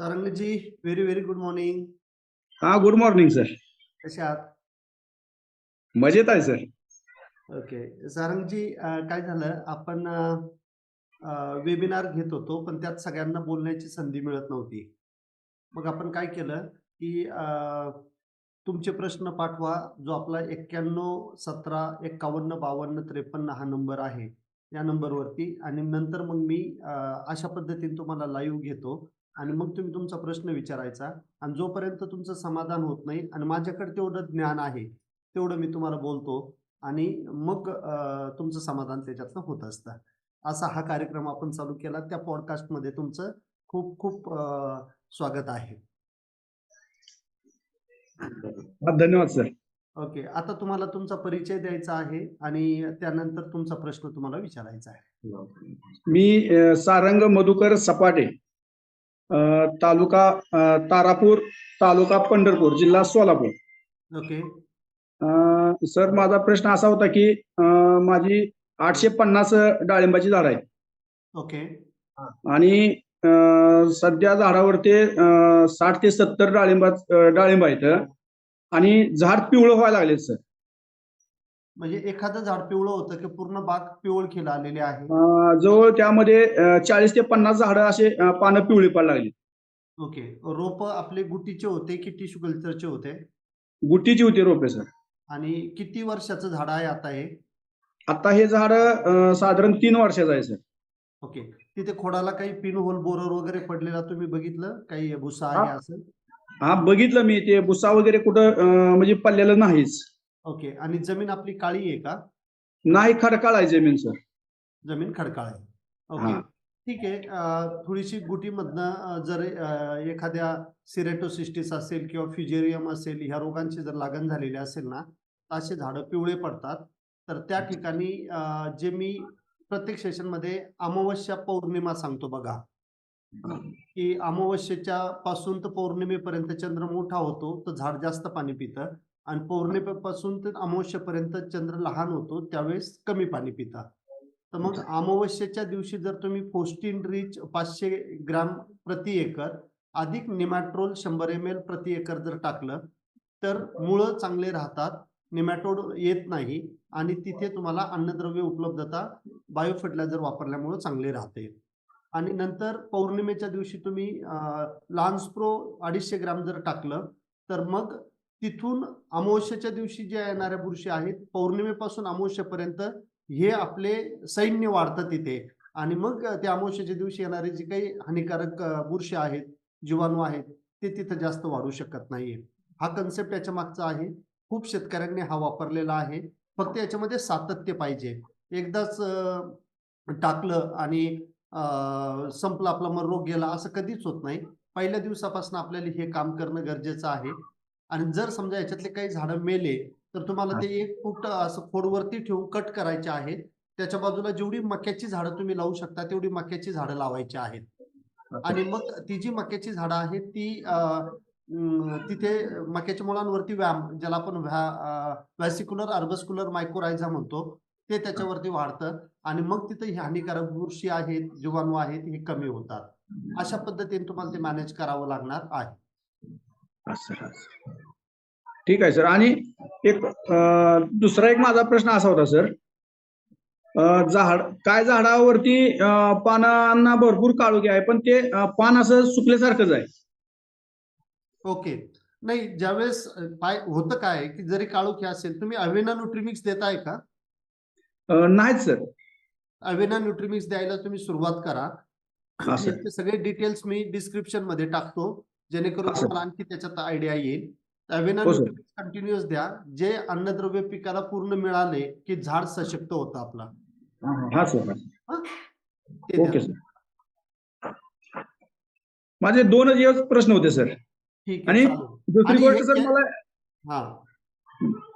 Sarangji very very good morning हा good morning sir कसे आहात? मजेत आहे सर ओके सारंगजी काय झालं? आपण वेबिनार घेत होतो पण त्यात सगळ्यांना बोलण्याची संधी मिळत नव्हती. मग आपण काय केलं की तुमचे प्रश्न पाठवा जो आपला एक्क्याण्णव सतरा एक्कावन्न बावन्न त्रेपन्न हा नंबर आहे या नंबरवरती. आणि नंतर मग मी अशा पद्धतीने तुम्हाला लाईव्ह घेतो. आणि मग तुम्ही तुमचा प्रश्न विचारायचा आणि जोपर्यंत तुमचं समाधान होत नाही आणि माझ्याकडे तेवढं ज्ञान आहे तेवढं मी तुम्हाला बोलतो आणि मग तुमचं समाधान त्याच्यातनं होत असतं. असा हा कार्यक्रम आपण चालू केला. त्या पॉडकास्टमध्ये तुमचं खूप खूप स्वागत आहे. धन्यवाद सर. ओके. आता तुम्हाला तुमचा परिचय द्यायचा आहे आणि त्यानंतर तुमचा प्रश्न तुम्हाला विचारायचा आहे. मी सारंग मधुकर सपाटे. तालुका तारापूर तालुका पंढरपूर जिल्हा सोलापूर. ओके. सर माझा प्रश्न असा होता की माझी आठशे पन्नास डाळिंबाची झाड आहेत. ओके. आणि सध्या झाडावरती साठ ते सत्तर डाळिंबा डाळिंब आहेत. आणि झाड पिवळं व्हायला लागले सर. म्हणजे एखादं झाड पिवळं होतं की पूर्ण बाग पिवळखील आलेली आहे? जवळ त्यामध्ये चाळीस ते पन्नास झाडं असे पानं पिवळी पडायला लागली ओके. रोप आपले गुटीचे होते की टिश्यू कल्चरचे होते? गुटीची होती रोपे सर. आणि किती वर्षाचं झाड आहे आता हे? आता हे झाड साधारण तीन वर्षाचं आहे सर. ओके. तिथे खोडाला काही पिन होल बोरर वगैरे पडलेला तुम्ही बघितलं? काही भुसा आहे. असं? हा बघितलं मी. ते भुसा वगैरे कुठं म्हणजे पडलेलं नाहीच. ओके आणि जमीन आपली काळी आहे का? नाही खडकाळ आहे जमीन सर. जमीन खडकाळ आहे. ओके. ठीक आहे थोडीशी गुटीमधनं जर एखाद्या सिरेटोसिस्टिस असेल किंवा फ्युजेरियम असेल ह्या रोगांची जर लागण झालेली असेल ना तर असे झाडं पिवळे पडतात. तर त्या ठिकाणी जे मी प्रत्येक सेशनमध्ये अमावस्या पौर्णिमा सांगतो बघा. की अमावस्येच्या पासून तर पौर्णिमेपर्यंत चंद्र मोठा होतो तर झाड जास्त पाणी पितं. आणि पौर्णिमेपासून तर अमावस्येपर्यंत चंद्र लहान होतो त्यावेळेस कमी पाणी पितं तर मग अमावस्येच्या दिवशी जर तुम्ही फोस्टीन रिच पाचशे ग्राम प्रति एकर अधिक निमॅट्रोल शंभर एम एल प्रति एकर जर टाकलं तर मुळं चांगले राहतात निमॅटोड येत नाही आणि तिथे तुम्हाला अन्नद्रव्य उपलब्धता बायो फर्टिलायझर वापरल्यामुळं चांगले राहते. आणि नंतर पौर्णिमेच्या दिवशी तुम्ही लान्सप्रो अडीचशे ग्राम जर टाकलं तर मग तिथून अमावस्याच्या दिवशी ज्या येणाऱ्या बुरशी आहेत पौर्णिमेपासून अमावस्यापर्यंत हे आपले सैन्य वाढतात तिथे. आणि मग त्या अमावस्याच्या दिवशी येणारे जे काही हानिकारक बुरशी आहेत जीवाणू आहेत ते तिथं जास्त वाढू शकत नाहीये. हा कन्सेप्ट याच्या मागचा आहे. खूप शेतकऱ्यांनी हा वापरलेला आहे. फक्त याच्यामध्ये सातत्य पाहिजे. एकदाच टाकलं आणि संपलं आपला मग रोग गेला असं कधीच होत नाही. पहिल्या दिवसापासून आपल्याला हे काम करणं गरजेचं आहे. आणि जर समजा याच्यातले काही झाडं मेले तर तुम्हाला ते एक फूट असं खोडवरती ठेवून कट करायचे आहेत. त्याच्या बाजूला जेवढी मक्याची झाडं तुम्ही लावू शकता तेवढी मक्याची झाडं लावायची आहेत. आणि मग ती जी मक्याची झाडं आहेत ती तिथे मक्याच्या मुळांवरती व्यायाम ज्याला आपण व्हॅसिक्युलर अर्बस्क्युलर मायक्रोरायझा म्हणतो ते त्याच्यावरती वाढतं. आणि मग तिथे हानिकारक बुरशी आहेत जीवाणू आहेत हे कमी होतात. अशा पद्धतीने तुम्हाला ते मॅनेज करावं लागणार आहे. असं. ठीक आहे सर. आणि एक दुसरा एक माझा प्रश्न असा होता सर. झाड काय झाडावरती पानांना भरपूर काळोखी आहे पण ते पान असं सुकल्यासारखंच आहे. ओके. नाही ज्यावेळेस काय होतं काय की जरी काळोखी असेल तुम्ही अवेना न्यूट्रिमिक्स देताय का? नाहीत सर. अवेना न्यूट्रिमिक्स द्यायला तुम्ही सुरुवात करा. सगळे डिटेल्स मी डिस्क्रिप्शनमध्ये टाकतो. जेणेकरून. तुम्हाला आणखी त्याच्यात आयडिया येईल. अवेना हो, कंटिन्युअस द्या. जे अन्नद्रव्य पिकाला पूर्ण मिळाले की झाड सशक्त होतं आपला. हा सर. ते द्या. Okay sir. माझे दोनच एक प्रश्न होते सर. ठीक आणि. दुसरी गोष्ट सर मला हा.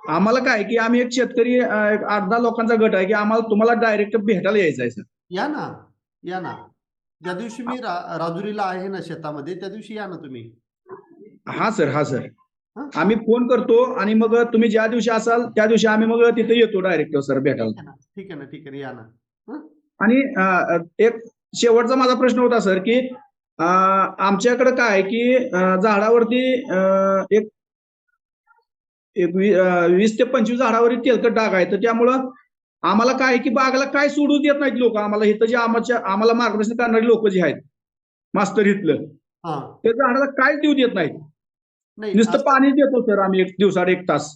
आम्हाला काय की आम्ही एक शेतकरी आठ दहा लोकांचा गट आहे की आम्हाला तुम्हाला डायरेक्ट भेटायला यायचं आहे सर. या ना. या ना. ज्या दिवशी मी रा- राजुरीला आहे ना शेतामध्ये त्या दिवशी या ना तुम्ही. हा सर हा सर. हा? आम्ही फोन करतो आणि मग तुम्ही ज्या दिवशी असाल त्या दिवशी आम्ही मग तिथे येतो डायरेक्ट सर भेटायला. ठीक आहे ना ठीक आहे ना या ना. आणि अ, एक शेवटचा माझा प्रश्न होता सर की अं, आमच्याकडे काय आहे की अं, झाडावरती अं, एक एक वी- अं, वीस ते पंचवीस झाडावरती तेलकट डाग आहे तर त्यामुळं आम्हाला काय की बागाला काय सोडू देत नाहीत लोक? आम्हाला इथं जे आमच्या आम्हाला मार्गदर्शन करणारे लोक जे आहेत मास्तर इथलं हा. ते झाडाला काय देऊ देत नाहीत? नाही नुसतं पाणी देतो सर आम्ही एक दिवसाड एक तास.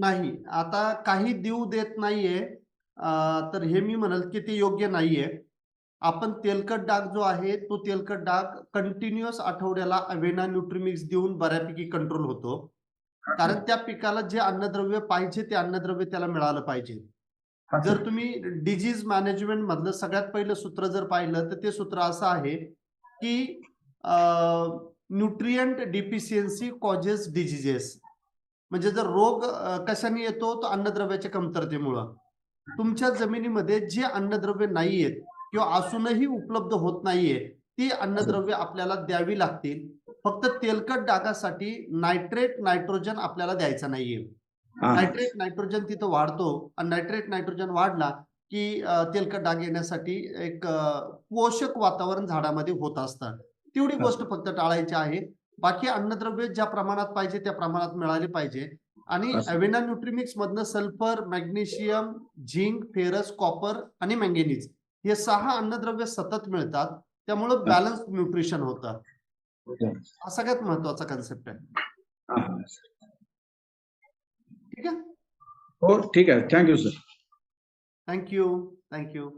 नाही आता काही देऊ देत नाहीये. तर हे मी म्हणल की ते योग्य नाहीये. आपण तेलकट डाग जो आहे तो तेलकट डाग कंटिन्युअस आठवड्याला अवेना न्यूट्रिमिक्स देऊन बऱ्यापैकी कंट्रोल होतो. कारण त्या पिकाला जे अन्नद्रव्य पाहिजे ते अन्नद्रव्य त्याला मिळालं पाहिजे. जर. तुम्ही डिजीज मॅनेजमेंट मधलं सगळ्यात पहिलं सूत्र जर पाहिलं तर ते सूत्र असं आहे की न्यूट्रियंट डिफिशियन्सी कॉजेस डिजीजेस म्हणजे जर रोग कशाने येतो? तो अन्नद्रव्याच्या कमतरतेमुळं. तुमच्या जमिनीमध्ये जे अन्नद्रव्य नाहीयेत किंवा असूनही उपलब्ध होत नाहीये ती अन्नद्रव्य आपल्याला द्यावी लागतील. फक्त तेलकट डागासाठी नायट्रेट नायट्रोजन आपल्याला द्यायचं नाहीये. नायट्रेट नायट्रोजन तिथं वाढतो आणि नायट्रेट नायट्रोजन वाढला की तेलकट डाग येण्यासाठी एक पोषक वातावरण झाडामध्ये होत असतं. तेवढी. गोष्ट फक्त टाळायची आहे. बाकी अन्नद्रव्य ज्या प्रमाणात पाहिजे त्या प्रमाणात मिळाले पाहिजे. आणि. अवेना न्यूट्रिमिक्स मधनं sulphur magnesium zinc ferrous copper आणि मँगेनीज हे सहा अन्नद्रव्य सतत मिळतात. त्यामुळं बॅलन्स न्यूट्रिशन होतं. हा सगळ्यात महत्त्वाचा कन्सेप्ट आहे. ठीक आहे हो ठीक आहे thank you sir thank you thank you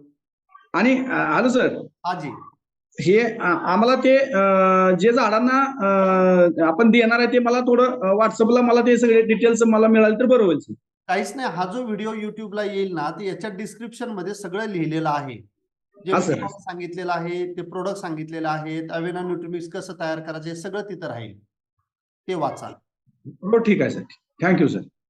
आणि हॅलो सर हाजी हे आम्हाला ते जे झाडांना आपण देणार आहे ते मला थोडं व्हॉट्सअपला मला ते सगळे डिटेल्स मला मिळाले तर बरं होईल सर काहीच नाही हा जो व्हिडिओ युट्यूबला येईल ना ते याच्या डिस्क्रिप्शनमध्ये सगळं लिहिलेलं आहे. जे सांगितलेलं आहे ते प्रोडक्ट सांगितलेलं आहे अवेना न्यूट्रिमिक्स कसं तयार करायचं हे सगळं तिथं राहील. ते वाचा. हो ठीक आहे sir thank you sir